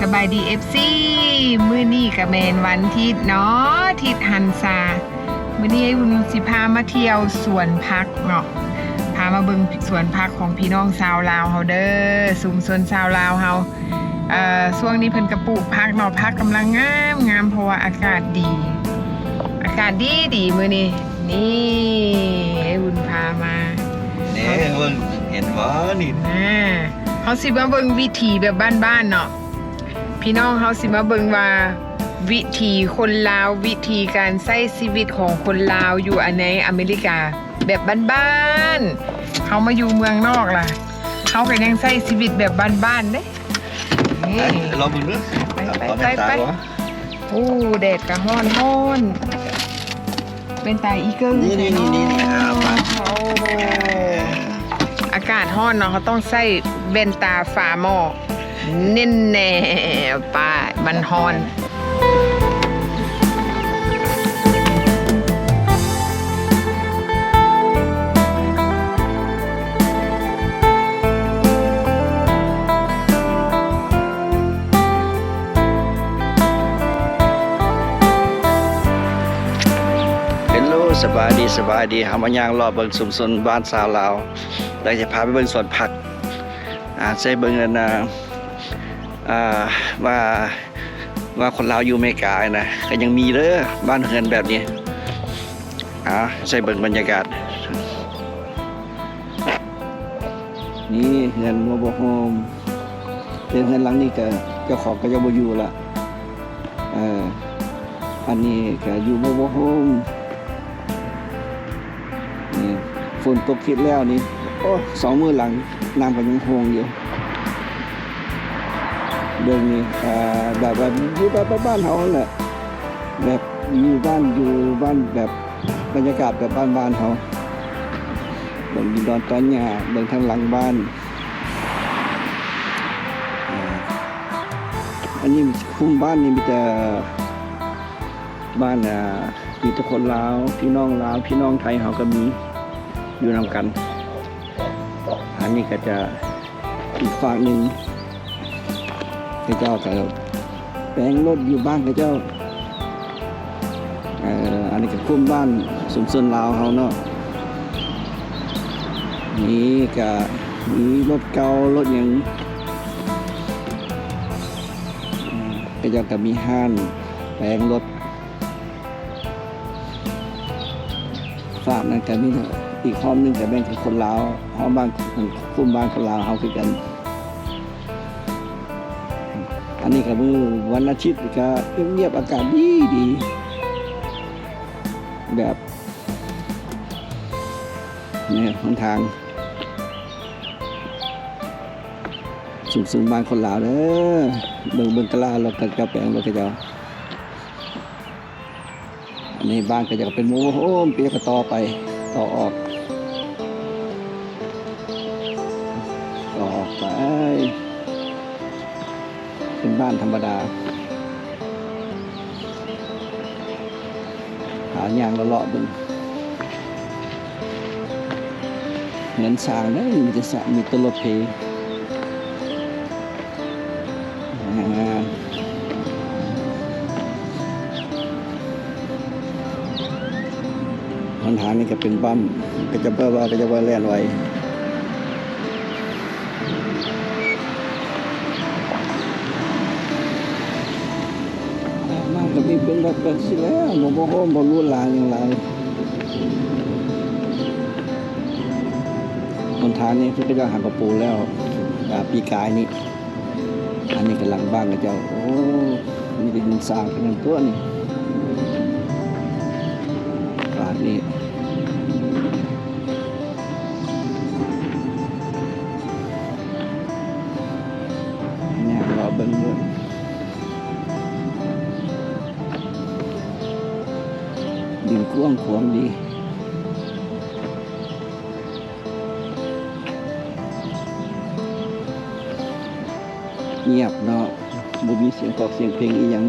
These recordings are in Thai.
สบายดีเอฟซีมื้อนี้กะแมนวันอาทิตย์เนาะทิศหันซามื้อนี้ไอ้บุญสิพามาเที่ยวสวนพักเนาะพามาเบิ่งสวนพักของพี่น้องชาวลาวเฮาเด้อสุมชนชาวลาวเฮาเอ่อช่วงนี้เพิ่นกระปลูกพักเนาะพักกำลังงามงามเพราะว่าอากาศดี อากาศดีดีมื้อนี้นี่ไอ้บุญพามาเนี่ยเบิ่งเห็นบ่นี่อ่าเขาสิมาเบิ่งวิถีแบบบ้านๆเนาะ พี่น้องเขาสิมาเบิงว่า วิถีคนลาววิธีการใช้ชีวิตของคนลาวอยู่อันในอเมริกา แบบบ้านๆเขามาอยู่เมืองนอกล่ะเขาก็ยังใช้ชีวิตแบบบ้านๆเด้นี่ลองมึงดูไปไปเอาไปไปโอ้แดดกะฮ้อนฮ้อนเป็นตาอีเกิ้งนี่นี่นี่นี่อาไปโอ้โหอากาศร้อนเนาะเขาต้องใส่เวนตาฝาหม้อ นิ่นแน่ป้ามันฮอนสบายดีสบายดีเฮามายางรอบเบิงชุมชนบ้านสาวลาวแล้จะพาไปเบิงสวนผัก อาใส่เบิงนะอ่า ว่าว่าคนลาวอยู่อเมริกานะก็ยังมีเด้อบ้านเฮือนแบบนี้อ่าใส่เบิ่งบรรยากาศ นี่เฮือนโมบโฮมเป็นเฮือนหลังนี้ก็เจ้าของก็ยังบ่อยู่ละเอออันนี้ก็อยู่โมบโฮมนี่ฝนตกคิดแล้วนี่โอ้สองมือหลังน้ำก็ยังโฮงอยู่ เดินนี่อ่าแบบว่าอยู่แบบบ้านเฮาแหละแบบอยู่บ้านอยู่บ้านแบบบรรยากาศแบบบ้านๆเฮาเบิ่งดินดอนตอนหญ้าเบิ่งทางหลังบ้าน อันนี้คุ้มบ้านนี่มีแต่บ้านอ่ามีแต่คนลาวพี่น้องลาวพี่น้องไทยเขาก็มีอยู่นำกัน อันนี้ก็จะอีกฝั่งหนึ่ง ระเจ้าก็แปลงรถอยู่บ้านพระเจ้าอันนี้ก็คุ้มบ้านสมส่วนลาวเขาเนาะนี่ก็มีรถเก่ารถยังอืมก็จะก็มีห้านแปลงรถฝากนั้นก็มีอีกห้องหนึงก็แบ่งเป็นคนลาวห้องบ้านคุ้มบ้านคนลาวเฮาคือกัน นนี้ก็มือวันอาทิตย์ก็เงียบๆอากาศดีดีแบบเนี่ยหนทางสูงสูงบ้านคนลาวเด้อเบิ่งเบิ่งกะลาเราก็จะแปลงเราก็จะอันนี้บ้านก็จะเป็นโมโหมเปียกต่อไปต่อออก รมดา หาอย่างละเลาะบิ่งเงินสร้างเด้มีแต่สร้างมีตรถเพอ่าปัญหานี่ก็เป็นบั้มก็จะเปิดว่าก็จะว่าแล่นไว้ แบบเป็นสิแล้วบ่บ่โฮมบอรู้หลายอย่างไรคนทางนี้คือก็จะหันประปูแล้วอ่าปีกายนี่อันนี้กำลังบ้านกับเจ้าโอ้นี่เป็นสร้างเป็นตัวนี่บาทนี่ ดินกว้างขวางดีเงียบเนาะบ่มีเสียงกอกเสียงเพลงอีหยัง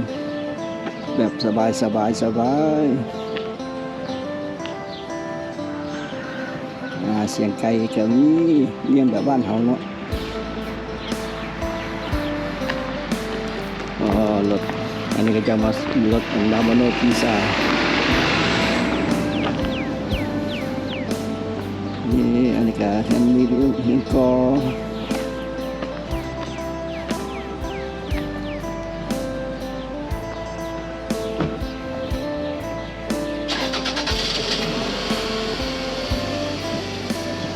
แบบสบายสบายสบายเสียงไก่ก็มีเลี้ยงแบบบ้านเฮาเนาะรถอันนี้ก็จะมารถของลาบาโนพิซา นี่อันนี้ก็เห็นมีเรื่องเห็นกอ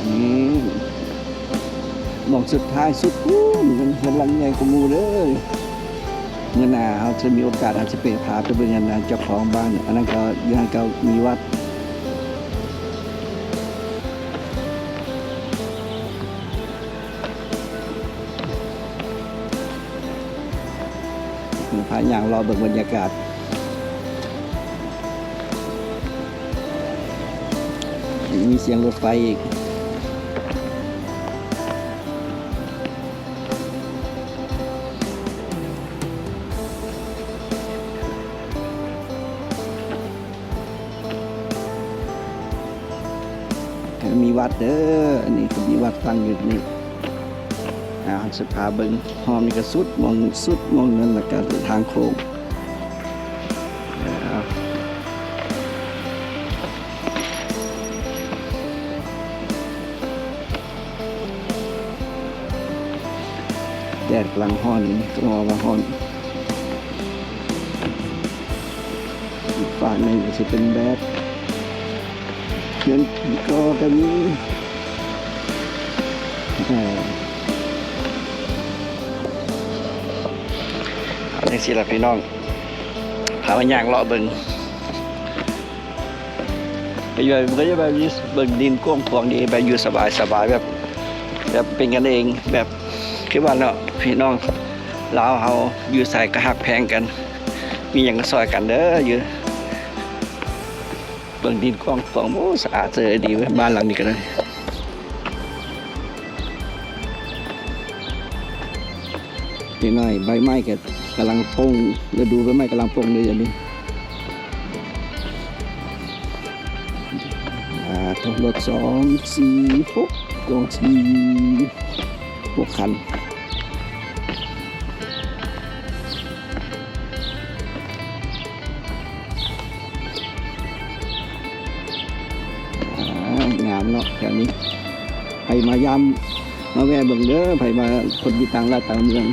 นี่หมองสุดท้ายสุดอู้มันกำลังใหญ่กว่ามูเลยเมื่อหนาเราจะมีโอกาสอาจจะไปพาไปเบิ่งงานเจ้าของบ้านอันนั้นก็ยังก็มีวัด อย่างรอเบิ่งบรรยากาศ มีเสียงรถไฟอีกมีวัดเด้ออันนี้ก็มีวัดตั้งอยู่นี่ อ่าสภาเบิงหอมนี่ก็สุดมองสุดมองนั่นแล้วก็ทางโค้งแดดกลังห้อนี่ก็มองว่าห้อนฝั่งหนึงก็จะเป็นแดดเขียนก็จะมี จังสิล่ะพี่น้องพามาย่างเลาะเบิ่งไปอยู่มันก็จะแบบเบิ่งดินกว้างขวางดีแบบอยู่สบายสบายแบบแบบเป็นกันเองแบบคือว่าเนาะพี่น้องลาวเฮาอยู่ใส่กระหักแพงกัน มีอย่างก็ซอยกันเด้ออยู่เบิ่งดินกว้างขวางโอ้สะอาดเจอดีบ้านหลังนี้ก็เลยนี่น้อยใบไม้ก็ กำลังโป่งฤดูใบไหมกำลังโป่งเลยอันนี้อ่าทั้งรถสองสี่หกสองสี่หกคันอ่างามเนาะแถวนี้ใครมายามมาแวะเบิ่งเด้อใครมาคนอยู่ต่างลาดต่างเมือง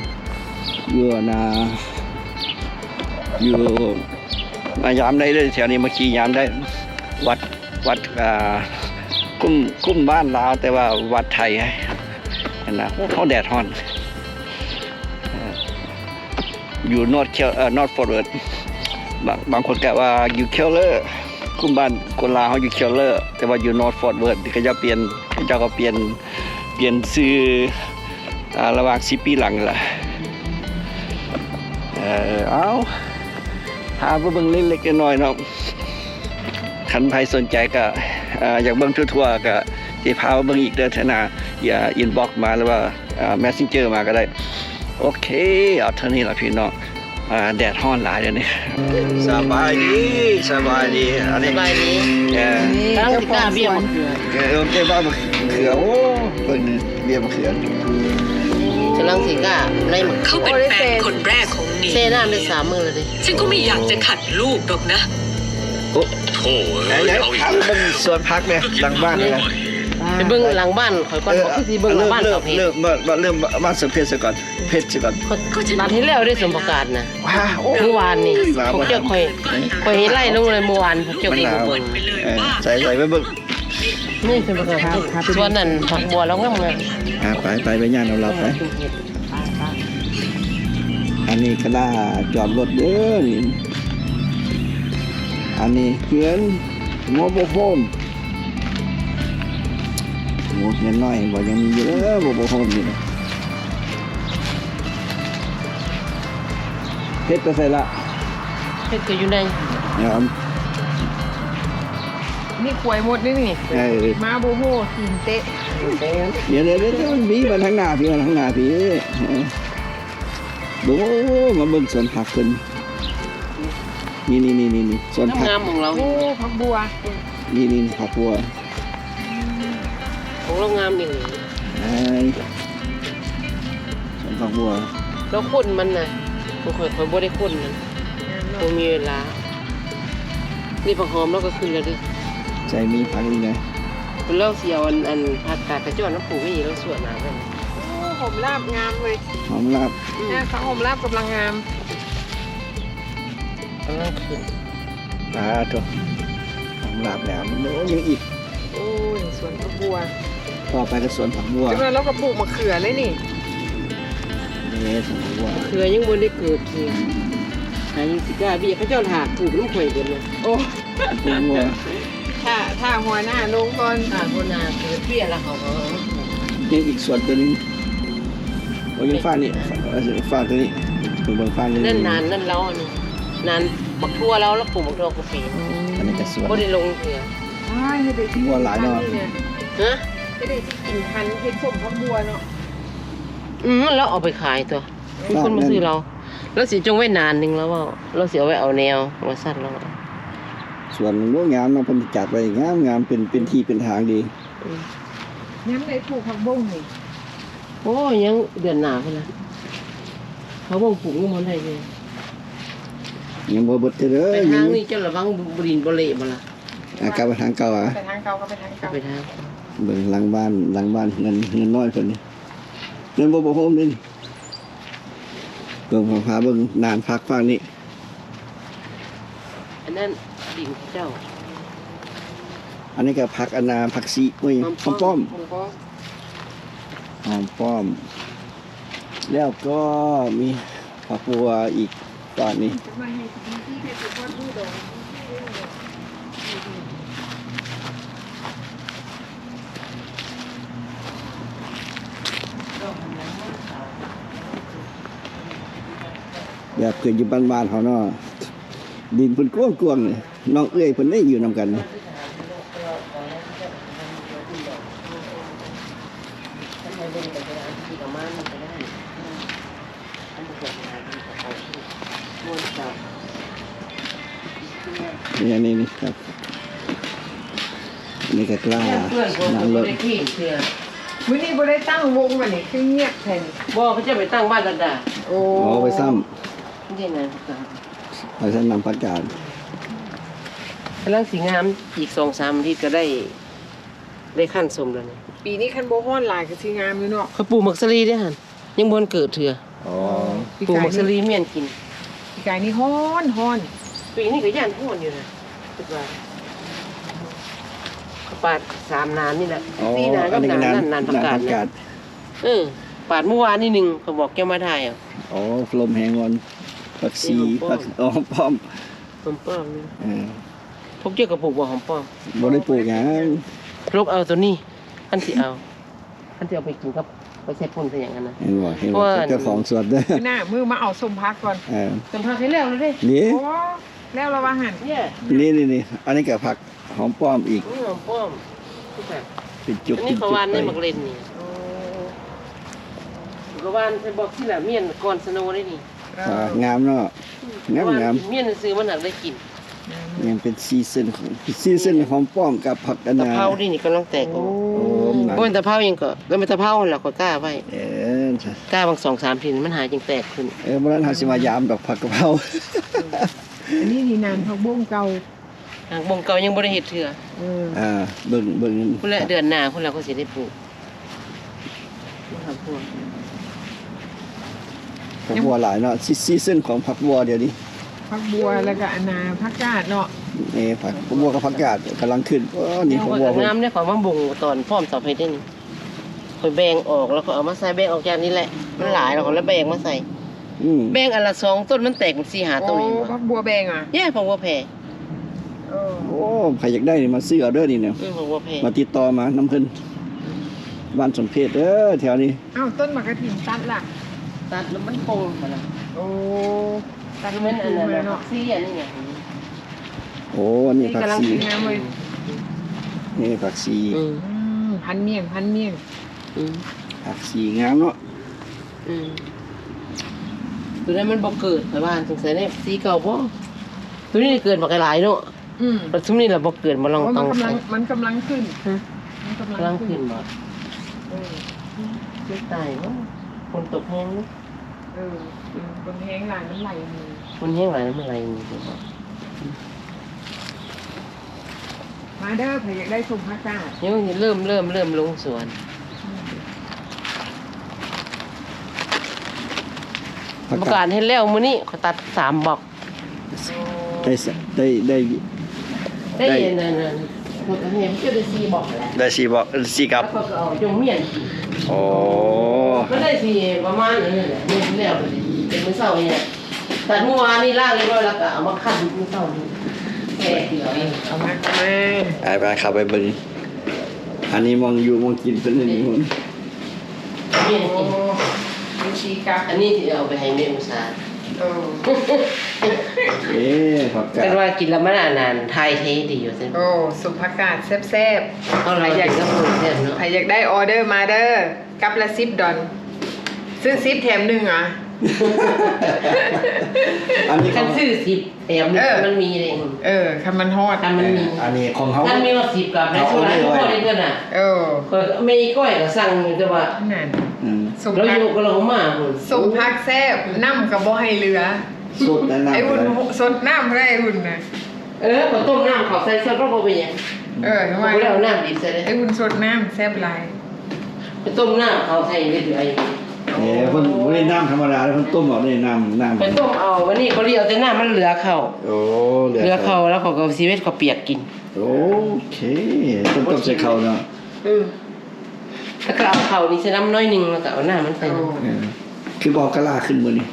อยู่นาอยู่มายามได้เลยแถวนี้มาขี่ยามได้ วัดวัดอ่าคุ้มคุ้มบ้านลาวแต่ว่าวัดไทยนะเขาแดดฮอน อยู่นอตเคลเอ่อนอตฟอร์เวิร์ดบางบางคนแกว่าอยู่เคลเลอร์คุ้มบ้านคนลาวเขาอยู่เคลเลอร์แต่ว่าอยู่นอร์ทฟอร์ดเวิร์ดก็จะเปลี่ยนเขาเจ้าก็เปลี่ยนเปลี่ยนชื่ออ่าระหว่างสิปีหลังนี่ล่ะ เออเอาหาไปเบิ่งเล็กๆน้อยๆเนาะคันใครสนใจก็อ่าอยากเบิ่งทั่วๆก็สิพาไปเบิ่งอีกเด้อเถอะนะอย่าอินบ็อกมาหรือว่าอ่า messenger มาก็ได้ โอเค เอาเท่านี้ล่ะพี่น้องอ่าแดดฮ้อนหลายเดี๋ยวนี้สบายดีสบายดีอันนี้สบายดีเออตั้งสิกล้าเบี้ยมะเขือเออโอเคบ้ามะเขือโอ้เบิ่งนี่เบี้ยมะเขือ กำลังสิกล้าไล่มะเขาเป็นแฟนคนแรกของนีเซ่น้ำได้สามมือเลยดิฉันก็ไม่อยากจะขัดลูกหรอกนะ โอ้โถ่ไหนเอ้ยไหนเอาอีกถามเบิ่งสวนพักเนี่ยหลังบ้านเนี่ยไปเบิ่งหลังบ้านข่อยก่อนบอกคือสิเบิ่งหลังบ้านเริ่ต่อมเพชรเริ่มเริ่มเริ่มบ้านสวนเพชรซะก่อนเพชรซะก่อนนัดที่แล้วได้สมประกาศนะว้าโอ้เมื่อวานนี่มาพวกบ่เจ้าข่อยข่อยเห็นไล่ลงเลยเมื่อวานพวกเจ้ามันเองหนาวบ่เบิ่งเออใส่ใส่ไปเบิ่ง นี่สมประกาศส่วนนั้นผักบัวแล้วงามงามอ่าไปไปไปย่านเอาเราไป อันนี้ก็ล่าจอดรถเด้อนี่อันนี้เขียนโมโบโฮมโอ้เงินน้อยบอกยังมีอยู่เด้อโมโบโฮมอยู่นะเพชรก็ใส่ละเพชรก็อยู่ในเดี๋ยว นี่ขวยหมดนี่นี่ เออมาโบโบกินเตะเดี๋ยวเดี๋ยวเดี๋ยวมันมีมาทางหน้าพี่มาทางหน้าพี่เออเบิ่งโอ้มาเบิ่งสวนผักเพิ่นนี่นี่นี่นี่นี่สวนผักงามๆของเราโอ้ผักบัวนี่นี่ผักบัวของเรางามอีหลีไอ้สวนผักบัวแล้วคนมันน่ะบ่ค่อยค่อยบ่ได้คนนั่นบ่มีเวลานี่ผักหอมเราก็ขึ้นแล้วดิ ใจมีพักนี่นะเพิ่นเล่าสิเอาอันอันผักกาดกระจ้อนน้ำปลูกไว้นี่เราสวนน้ำกันโอ้หอมลาบงามเลยหอมลาบอืมเนี่ยข้าวหอมลาบกำลังงามกำลังขึ้นตาตัวหอมลาบแล้วโน้ยังอีกโอ้ยสวนผักบัวต่อไปก็สวนผักบัวจังเลยเราก็ปลูกมะเขือเลยนี่นี่สวนผักบัวเครือยังบ่ได้เกิดทีหายังสิกล้าเบี้ยเขาเจ้าถากปลูกน้ำข่อยเบิดเลยโอ้ผักบัว ถ้าถ้าหัวหน้าลงก่อนถากบ่นาเกิดเบี้ยแล้วเขาก็เอามาปลูกยังอีกส่วนตัวหนึงโอ้ยยังฟ้านี่ฟ้าตัวนี้ตัวบนฟ้าเลยนั่นนานนั่นเราอันนี้นานบักทั่วเราแล้วปลูกบักทั่วกาแฟอันนี้ก็สวนบ่ได้ลงเถื่อว้ายให้ได้ที่บัวหลายเนาะเนี่ยฮะให้ได้ที่กินพันธุ์เห็ดส้มผักบัวเนาะอืมแล้วเอาไปขายตัวมีคนมาซื้อเรา แล้วสิจงไว้นานหนึงแล้วว่าเราสิเอาไว้เอาแนวว่าสั้นแล้วอะ ส่วนโน้งามเนาะเพิ่นจัดไว้งามงามเป็นเป็นที่เป็นทางดีอืมย้ำได้ปลูกผักบุ้งนี่โอ้ยยังเดือนหน้าพุ่นน่ะเขาบ่ปลูกยังบ่ได้เลยยังบ่เบิดเด้อไปยัทางงนี้เจ้าระวังบุรินบ่เละบ่ล่ะอากลับไปทางเก่าอะไปทางเก่าก็ไปทางเก่าไปทางเบิ่งหลังบ้านหลังบ้านเงินเงินน้อยเพิ่นนี่เงินบ่บ่โฮมนี่เบิ่งพาเบิ่งนานพักฟังนี่อันนั้น ดินเจ้าอันนี้ก็พักอนนาพักซีอุ้ยหอมป้อมผมก็หอมป้อม แล้วก็มีผักบัวอีกตอนนี้จะมาให้ที่ที่ให้ปลูกว่าดูดอกแบบเคยอยู่บ้านๆเขาเนาะดินเพิ่นกว้างๆนี่ น้องเอ้ยเพิ่นได้อยู่นํกันนี่ท่านให้เบิ่งไปกระดานที่ประมาณนี้ก็ได้ท่านบ่เกิดงานที่เขาที่ม่วนจับนี่นี่นี่ครับนี่ก็กล้าเพื่อนผมน้ำรบ่ถได้ขี้เชื่อมื้อนี้บ่ได้ตั้งวงมานี่คือเงียบแทนบ่เขาจะไปตั้งบ้านดาโอ้อ๋อไปซ้ำนี่นะไปซ้ำนำพักกาด กำลังสิงามอีก2-3อาทิตย์ก็ได้ ได้ขั้นสมแล้วนี่ปีนี้คันบ่ฮ้อนหลายก็สิงามอยู่เนาะเขาปลูกหมักสลีเด้อหั่นยังบ่ทันเกิดเถื่ออ๋อปีปลูกกาหยมักสนี่ลีเมียนกิน ปีกายนี่ฮ้อนฮ้อนปีนี้ก็ย่านโหดอยู่นะคิดว่าปาดสามนานนี่แหละอ๋อสี่นานอัก็นนี้ก็นานนานนั่นนานประกาศพักกานะดเออปาดเมื่อวานนี่หนึ่งเขาบอกแกมาถ่ายอะ อ๋อลมแหงอนพักซีนี่หอพัมกป้อมอ๋อป้อมหอมป้อมนี่เออ พวกเจ้ากับปลูกบ่หอมป้อมบ่ได้ปลูกหยังลบเอาตัวนี้ อันที่เอา อันที่เอาไปกินกับไปใส่ปุ่นใส่อย่างนั้นนะ เห็นบ่เห็นบ่ว่า เจ้าของสวนเด้อมื้อหน้ามือมาเอาส้มพักก่อนเออสัมภาษณ์ให้แล้วเลยเด้นี่โอ้แล้วเราว่าหั่นเนี่ยนี่นี่นี่อันนี้ก็ผักหอมป้อมอีกนี่หอมป้อมที่แบบ เป็นจุกอันเป็นี้นเขาจุกวานไปในมักเล่นนี่เขาวานใส่บอกที่ละเมียนก่อนสโนว์ได้นี่อ่างามเนาะงามงามเมียนซื้อมันหนักได้กิน ยังเป็นซีซั่นของซีซั่นหอมป้อมกับผักอนตะนาเภานี่นี่กำลังแตกอโอ้อกโอ้หนังเพราะมันตะเภายังก็แล้วมันตะเภาเราก็กล้าไว้เออกล้าบางสองสามทีมันหายจึงแตกขึ้นเออบ่นั้นเฮาสิมายามดอกผักกะเพราอันนี้นี่นานผักบุ้งเก่าหางบงเก่ายังบ่ได้เฮ็ดเถื่อเอออ่าเบิ่งเบิ่งพุ่นละเดือนหน้าพุ่นละก็สิได้ปลูกครับพวกผักบัวหลายเนาะซีซีซั่นของผักบัวเดี๋ยวนี้ ผักบัวแล้วก็อนนาผักกาดเนาะเอ้ผักผักบัวกับผักกาดกำลังขึ้นโอ้นี่นี่ผักว่าบัวก็เพิ่นงามเนี่ยของมาบ่งตอนพร้อมเสาเพชรนี่ค่อยแบ่งออกแล้วก็เอามาใส่แบ่งออกจากนี้แหละมันหลายแล้วก็แล้วแบ่งมาใส่อืมแบ่งอันละสองต้นมันแตกเป็นสี่หาต้นโอ้นี่ผัว่ะกบัวแบงอะแย่ของว่าแพรเออโอ้ใครอยากได้นี่มาซื้อเอาเด้อนี่เนี่ยอืมของว่าแพรมาติดต่อมาน้ำเพิ่นบ้านสมเพชเด้อแถวนี้อ้าวต้นมะกระถิ่นตัดล่ะ ตัดแล้วมันคงมาแล้วโอ้ ตัดคือมัมันอันนั้นมาเนาะเนาะซี่อันนี้ไงโอ้นี่นี่ผักกำลังชีกินน้ำเลยนี่ผักชีอืมอืมพันเมี่ยงพันเมี่ยงอืมผักชีงามเนาะอืมตัวนั้นมันบ่เกิดไปบ้าสงสัยเนี่ยสีเก่าบ่ตัวนี้เกิดมาหลายเนาะอืมแต่ทุกนี้เราบ่เกิดมาลองโอ้ต้องกำลังมันกำลังขึ้นมันกำกำลัลังงขึ้ขึ้นนบ่เออไม่ตายบ่ฝนตกแห้งเนอะ เอออคนแห้งหลานมันไหลมือมันแห้งหลายน้ำอะไรนี่สิบอกมาเด้อเผื่ออยากได้ชมพระกาศยังเริ่มเริ่มเริ่มลงสวนผักประกากาดศให้แล้วมื้อนี้เขาตัดสามบอกได้สได้ได้ได้ได้นั่นนั่นเขาก็เห็นก็ได้สี่บอกแหละได้สี่บอกสี่กับแล้วเขาก็เอาจงเมียน กินโอ้ก็ได้สี่ประมาณนี้แหละนี่แล้วเป็นมื้อเช้าเนี่ยตัดเมื่อวานนี่ล่างเรียบร้อยแล้วก็เอามาคั้นมื้อเช้านี่แค่เดียวเองเอามากันมาไอ้ไปขับไปเบิ่งอันนี้มองอยู่มองกินเป็นอันนี้คนเมียนโอ้กินดูชีกับอันนี้ที่เอาไปให้แม่อุตสาห์โอ้ เอ๊ะผักกาเป็ดนว่ากินแล้วมันนานๆไทยเทดีอยู่ซิโอ้สุภากาศแซ่บเอาเราอยากก็พูดแทนเนาะๆใครอยากได้ออเดอร์มาเด้อกับละสิบดอน ซื้อซิปแถมหนึ่งเหรอะ อันนี้ขคัอนงซื้อสิบแถมหนึ่งเออ มันมีเลยเออคันมันฮอดคันมันมีอันนี้ของเขา คันมีว่าสิบกับในสุราทุกคนเลยเพื่อนอะเออก็ไม่ก้อยก็สั่งอยู่แต่ว่านั่นอืมสุเราภาอยู่กับเรามาคุณสุภาคแซ่บน้ำกับบ่ให้เหลือ สุดแนะนำไอ้หุ่นเลยสดน้ำได้ไอ้หุ่นนะเออก็ต้มน้ำเขาใส่ซอสก็ไปยังเออเขาทำไมไม่ได้เอาน้ำดิบใส่เลยไอ้หุ่นสดน้ำแซ่บหลายไปต้มน้ำเขาใส่เรื่อย เนี่ยเพิ่นบ่ได้น้ำธรรมดาเพิ่นต้มเอาได้น้ำน้ำๆไปต้มเอาวันนี้เขาเรียกแต่น้ำมันเหลือเขาโอ้เหลือเขาแล้วเขาก็ซีเวตเขาเปียกกิน โอเคต้มต้มใส่ข้าวเนาะอือแล้วก็เอาเขานี่ใส่น้ำน้อยหนึ่งแล้วก็เอาน้ำมันใส่โอ้เออคือบอกกะลาขึ้นมื้อนี้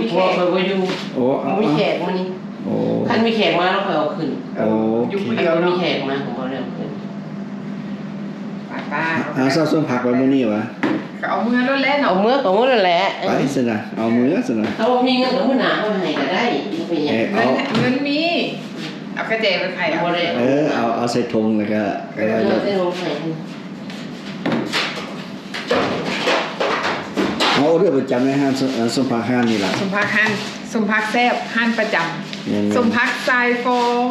มีแขกเขาก็อยู่โอ้เอามีเอาแขกมานี่โอ้คันมีแขกมาแล้วเขาเอาขึ้นโออยู่เคคนเดีเดียยววมีเนาะแขกมาของเขาแล้วขึ้นป้าป้าเอาซาส่วนผักไว้มื้อนี้วะ ก็เอามือรถเล่นเอาเนาะเมื่อของมันแหละไปซะนะเอามือซะนะเขาบอกมีเงินกับผู้หนาเขาให้ก็ได้ไม่เป็นหยังเอ๊ะเงินเงินมีเอากระเจไปไข่เอาบ่ได้เออเอาเอาใส่ถุงแล้วก็ก็เอได้อได้ลงให้เอาเรื่องประจำในห้างสเอ่อสมภาห้างนี่ล่ะ สมพักฮันสมพักแซ่บฮันประจเนี่ยำสมพักทรายฟอง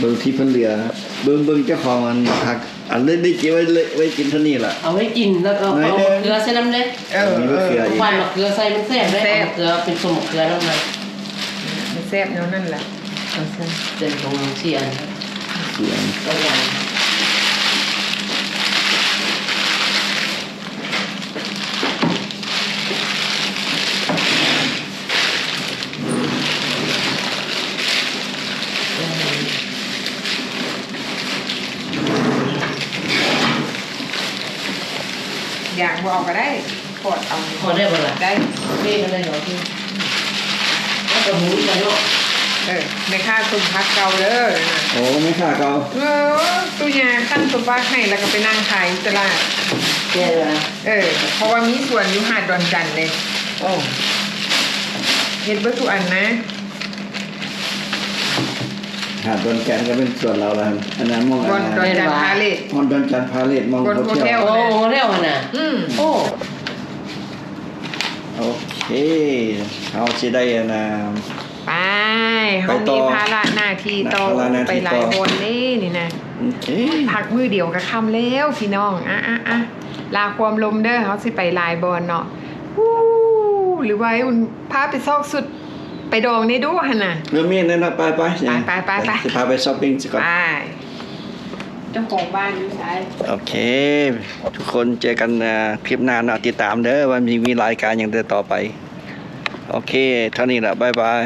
เบิ่งที่เพิ่นเหลือ เบิ่งเบิ่งเจ้าของอันผักอันเล่นได้กินไว้เลยไว้กินเท่านี้ล่ะ เอาไว้กินแล้วก็เอามะเกลือใส่น้ำเล็กเออมีเอมะเขือออีกหวานมะเกลือใส่มันแซ่บได้เอามะเกลือเป็นสมมะเกลือแล้วมันมันแซ่บเนาะนั่นแหละเอาใส่เดินตรงเสียนเสียงตัวอย่าง อยากบอกก็ได้กดเอาพอได้บ่ล่ะได้เรียกอะไรเหรอพี่แล้วก็หมุนไปเนาะเออในค่าสมพักเก่าเด้อนะโอ้ไม่ค่าเก่าเออตุยาขั้นสมพักให้แล้วก็ไปนั่งขายตลาดเนี่ยนะเออเพราะว่ามีส่วนอยู่หาดดอนจันเลยโอ้เฮ็ดเบิดทุกอันนะ หาดดอนแกนก็เป็นส่วนเราแล้วอันนั้นมองบอนดอนจันพาเลท มองดอนจันทร์พาเลทมองบนโฮโฮเทเทลลโอ้เร็วน่ะอืมโอ้โอเคเอาสิได้อันนะ ไปเฮาไปต่มีอภาระหน้าที่ต่อภาระหน้าที่ไปหลายต่อ คนนี่นี่นะ โอเคพักมือเดียวก็ค่ำแล้วพี่น้องอะอะอะลาความลมเด้อเฮาสิไปลายบอลเนาะวู้หรือว่าให้อุ่นพาไปซอกสุด ไปดองนี่ดูหั่นน่ะเรื่องเมียนนั่นนะไปไปไปไปไปจะพาไปช้อปปิ้งสิก่อนไปเจ้าของบ้านอยู่ไสโอเค ทุกคนเจอกันอ่าคลิปหน้าเนาะติดตามเด้อว่ามีมีรายการอย่างเดินต่อไป โอเค เท่านี้แหละบ๊ายบาย